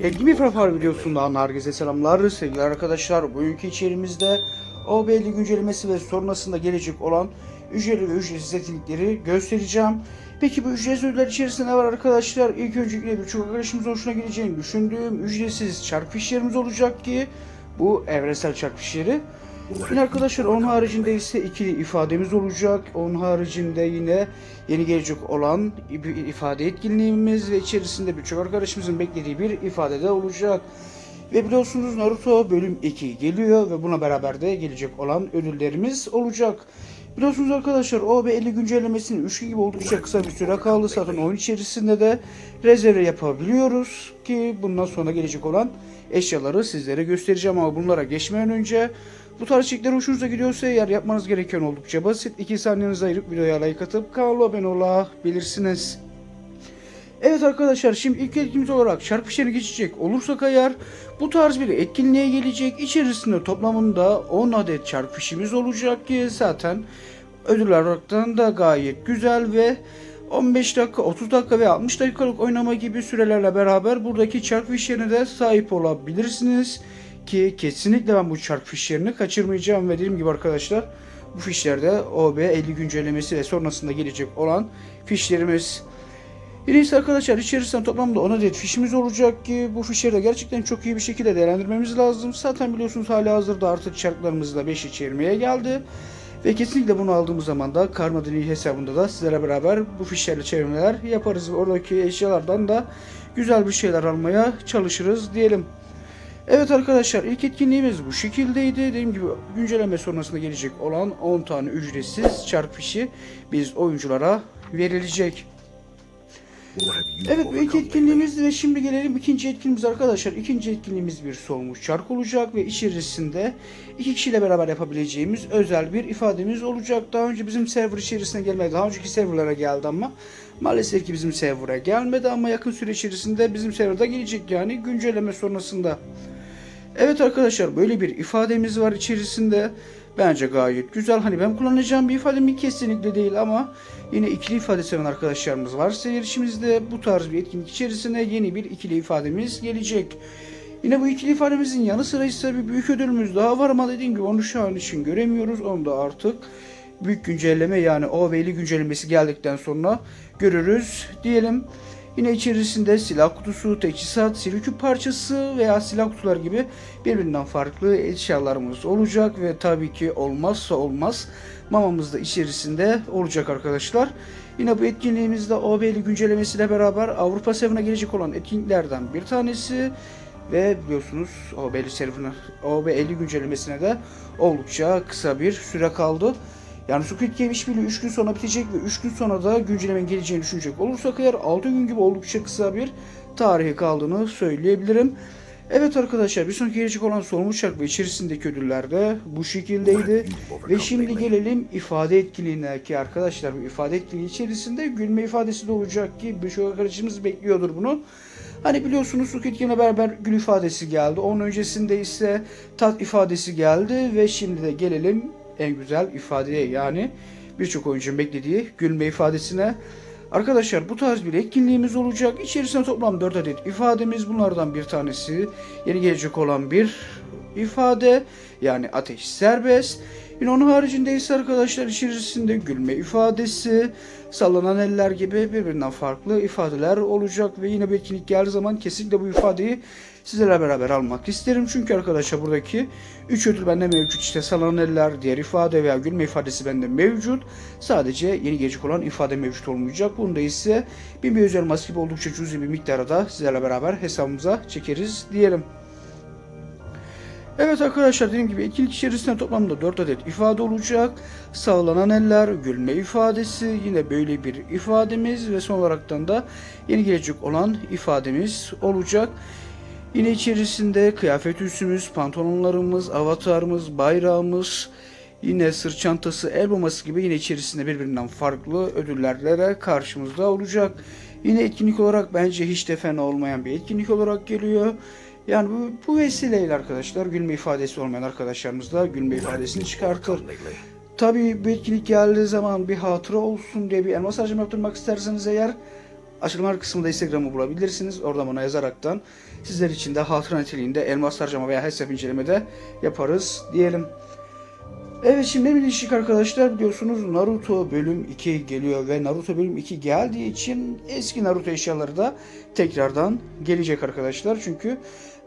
Etki bir Frafar videosundan herkese selamlar sevgili arkadaşlar. Bugünkü içerimizde OBL güncellemesi ve sonrasında gelecek olan ücretli ve ücretsiz etkinlikleri göstereceğim. Peki bu ücretsiz ödüller içerisinde ne var arkadaşlar? İlk öncelikle birçok arkadaşımızın hoşuna gideceğini düşündüğüm ücretsiz çark fişlerimiz olacak ki bu evrensel çark fişleri. Yine arkadaşlar onun haricinde ise ikili ifademiz olacak. Onun haricinde yine yeni gelecek olan bir ifade etkinliğimiz ve içerisinde birçok arkadaşımızın beklediği bir ifade de olacak. Ve biliyorsunuz Naruto bölüm 2 geliyor ve buna beraber de gelecek olan ödüllerimiz olacak. Biliyorsunuz arkadaşlar OB50 güncellemesinin 3 gibi oldukça kısa bir süre kaldı. Zaten oyun içerisinde de rezerve yapabiliyoruz ki bundan sonra gelecek olan eşyaları sizlere göstereceğim ama bunlara geçmeden önce bu tarz içerikler hoşunuza gidiyorsa eğer yapmanız gereken oldukça basit. 2 saniyenizi ayırıp videoya like atıp kanala abone olabilirsiniz. Evet arkadaşlar şimdi ilk etkimiz olarak çarp fişleri geçecek olursak eğer bu tarz bir etkinliğe gelecek. İçerisinde toplamında 10 adet çarp fişimiz olacak ki zaten ödüller olaraktan da gayet güzel ve 15 dakika, 30 dakika ve 60 dakikalık oynama gibi sürelerle beraber buradaki çark fişlerine de sahip olabilirsiniz. Ki kesinlikle ben bu çark fişlerini kaçırmayacağım ve dediğim gibi arkadaşlar bu fişlerde OB 50 güncellemesi ve sonrasında gelecek olan fişlerimiz. Yine ise arkadaşlar içerisinde toplamda 10 adet fişimiz olacak ki bu fişleri de gerçekten çok iyi bir şekilde değerlendirmemiz lazım. Zaten biliyorsunuz hala hazırda artık çarklarımız da 5 içermeye geldi. Ve kesinlikle bunu aldığımız zaman da Karma Dini hesabında da sizlere beraber bu fişlerle çevirmeler yaparız. Oradaki eşyalardan da güzel bir şeyler almaya çalışırız diyelim. Evet arkadaşlar ilk etkinliğimiz bu şekildeydi. Dediğim gibi güncelleme sonrasında gelecek olan 10 tane ücretsiz çark biz oyunculara verilecek. Evet bu ilk etkinliğimiz ve şimdi gelelim ikinci etkinliğimiz arkadaşlar. İkinci etkinliğimiz bir soğumuş çark olacak ve içerisinde iki kişiyle beraber yapabileceğimiz özel bir ifademiz olacak. Daha önce bizim server içerisine gelmedi. Daha önceki serverlara geldi ama maalesef ki bizim server'a gelmedi ama yakın süre içerisinde bizim serverda gelecek yani güncelleme sonrasında. Evet arkadaşlar böyle bir ifademiz var içerisinde. Bence gayet güzel. Hani ben kullanacağım bir ifade mi kesinlikle değil ama yine ikili ifade seven arkadaşlarımız varsa erişimizde bu tarz bir etkinlik içerisinde yeni bir ikili ifademiz gelecek. Yine bu ikili ifademizin yanı sıra ise bir büyük ödülümüz daha var ama dediğim gibi onu şu an için göremiyoruz. Onu da artık büyük güncelleme yani OV'li güncellemesi geldikten sonra görürüz diyelim. Yine içerisinde silah kutusu, teçhizat, silükü parçası veya silah kutular gibi birbirinden farklı eşyalarımız olacak ve tabii ki olmazsa olmaz mamamız da içerisinde olacak arkadaşlar. Yine bu etkinliğimizde OB'li güncellemesiyle beraber Avrupa Seven'a gelecek olan etkinliklerden bir tanesi ve biliyorsunuz OB'li serverına OB50 güncellemesine de oldukça kısa bir süre kaldı. Yani Squid Game işbirliği 3 gün sonra bitecek ve 3 gün sonra da güncellemenin geleceğini düşünecek olursak eğer 6 gün gibi oldukça kısa bir tarihi kaldığını söyleyebilirim. Evet arkadaşlar bir sonraki gelecek olan sorumlu ve içerisindeki ödüller de bu şekildeydi. Ve şimdi gelelim ifade etkinliğine ki arkadaşlar bu ifade etkinliği içerisinde gülme ifadesi de olacak ki birçok arkadaşımız bekliyordur bunu. Hani biliyorsunuz Squid Game'le beraber gül ifadesi geldi. Onun öncesinde ise tat ifadesi geldi ve şimdi de gelelim en güzel ifadeye yani birçok oyuncunun beklediği gülme ifadesine. Arkadaşlar bu tarz bir etkinliğimiz olacak. İçerisinde toplam 4 adet ifademiz. Bunlardan bir tanesi yeni gelecek olan bir ifade. Yani ateş serbest. Yine onun haricinde ise arkadaşlar içerisinde gülme ifadesi, sallanan eller gibi birbirinden farklı ifadeler olacak ve yine bir etkinlik geldiği zaman kesinlikle bu ifadeyi sizlerle beraber almak isterim. Çünkü arkadaşlar buradaki 3 ödül bende mevcut. İşte sallanan eller, diğer ifade veya gülme ifadesi bende mevcut. Sadece yeni gelecek olan ifade mevcut olmayacak. Bunda ise bir özel maske gibi oldukça cüzi bir miktarda sizlerle beraber hesabımıza çekeriz diyelim. Evet arkadaşlar dediğim gibi etkinlik içerisinde toplamda 4 adet ifade olacak. Sağlanan eller, gülme ifadesi, yine böyle bir ifademiz ve son olaraktan da yeni gelecek olan ifademiz olacak. Yine içerisinde kıyafet üstümüz, pantolonlarımız, avatarımız, bayrağımız, yine sırt çantası, el bombası gibi yine içerisinde birbirinden farklı ödüllerle karşımızda olacak. Yine etkinlik olarak bence hiç de fena olmayan bir etkinlik olarak geliyor. Yani bu, bu vesileyle arkadaşlar gülme ifadesi olmayan arkadaşlarımız da gülme ifadesini çıkartır. Tabii bu etkinlik geldiği zaman bir hatıra olsun diye bir elmas harcama yaptırmak isterseniz eğer Açıklamalar kısmında Instagram'ı bulabilirsiniz. Oradan bana yazaraktan sizler için de hatıra niteliğinde elmas harcama veya hesap incelemede yaparız diyelim. Evet şimdi birleşik arkadaşlar biliyorsunuz Naruto bölüm 2 geliyor ve Naruto bölüm 2 geldiği için eski Naruto eşyaları da tekrardan gelecek arkadaşlar. Çünkü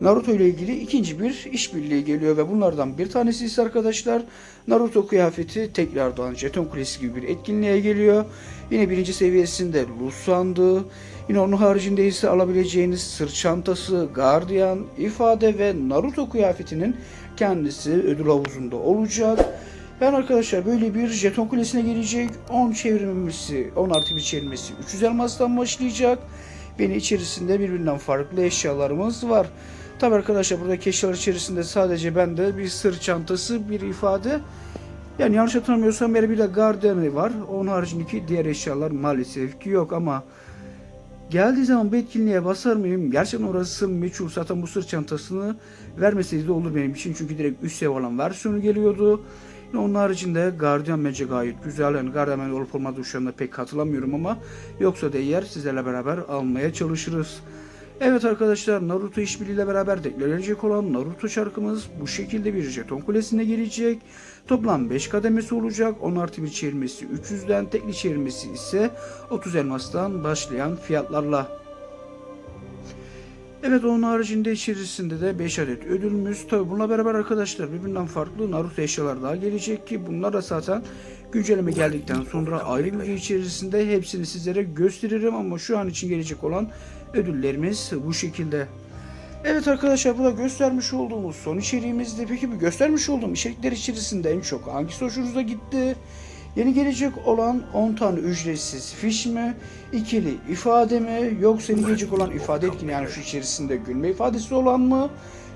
Naruto ile ilgili ikinci bir işbirliği geliyor ve bunlardan bir tanesi ise arkadaşlar Naruto kıyafeti tekrardan jeton kulesi gibi bir etkinliğe geliyor. Yine birinci seviyesinde Luz sandığı, yine onun haricinde ise alabileceğiniz sırt çantası, gardiyan, ifade ve Naruto kıyafetinin kendisi ödül havuzunda olacak. Yani arkadaşlar böyle bir jeton kulesine gelecek. 10 çevrilmesi, 10 artı bir çevrilmesi 300 elmastan başlayacak. Beni içerisinde birbirinden farklı eşyalarımız var. Tabi arkadaşlar buradaki eşyalar içerisinde sadece bende bir sırt çantası, bir ifade. Yani yanlış hatırlamıyorsam bir de gardiyanı var. Onun haricindeki diğer eşyalar maalesef ki yok ama Geldiği zaman bu etkinliğe basar mıyım? Gerçekten orası meçhul. Zaten bu sırt çantasını vermeseydi de olur benim için. Çünkü direkt üst seviye olan versiyonu geliyordu. Yine onun haricinde Guardian bence gayet güzel. Yani Guardian olup olmadığı şu anda pek hatırlamıyorum ama yoksa da eğer sizlerle beraber almaya çalışırız. Evet arkadaşlar Naruto işbirliğiyle beraber deklenecek olan Naruto şarkımız bu şekilde bir jeton kulesine gelecek. Toplam 5 kademesi olacak. 10 artı bir çevirmesi 300'den, tekli çevirmesi ise 30 elmastan başlayan fiyatlarla. Evet onun haricinde içerisinde de 5 adet ödülümüz. Tabi bununla beraber arkadaşlar birbirinden farklı Naruto eşyalar daha gelecek ki bunlar da zaten güncelleme geldikten sonra ayrı bir video içerisinde hepsini sizlere gösteririm ama şu an için gelecek olan ödüllerimiz bu şekilde. Evet arkadaşlar bu da göstermiş olduğumuz son içeriğimizdi. Peki bu göstermiş olduğum içerikler içerisinde en çok hangisi hoşunuza gitti? Yeni gelecek olan 10 tane ücretsiz fiş mi? ikili ifade mi? Yoksa yeni gelecek olan ifade etkin yani şu içerisinde gülme ifadesi olan mı?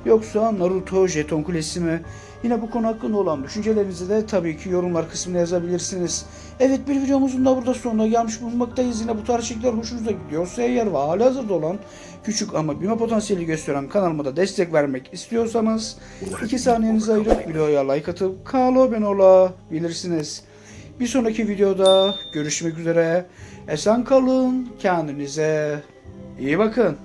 Yoksa Naruto jeton kulesi mi? Yine bu konu hakkında olan düşüncelerinizi de tabii ki yorumlar kısmına yazabilirsiniz. Evet bir videomuzun da burada sonuna gelmiş bulunmaktayız. Yine bu tarz içerikler hoşunuza gidiyorsa eğer ve hali hazırda olan küçük ama büyüme potansiyeli gösteren kanalıma da destek vermek istiyorsanız 2 saniyenizi ayırıp videoya like atıp kanala abone olabilirsiniz. Bir sonraki videoda görüşmek üzere. Esen kalın. Kendinize iyi bakın.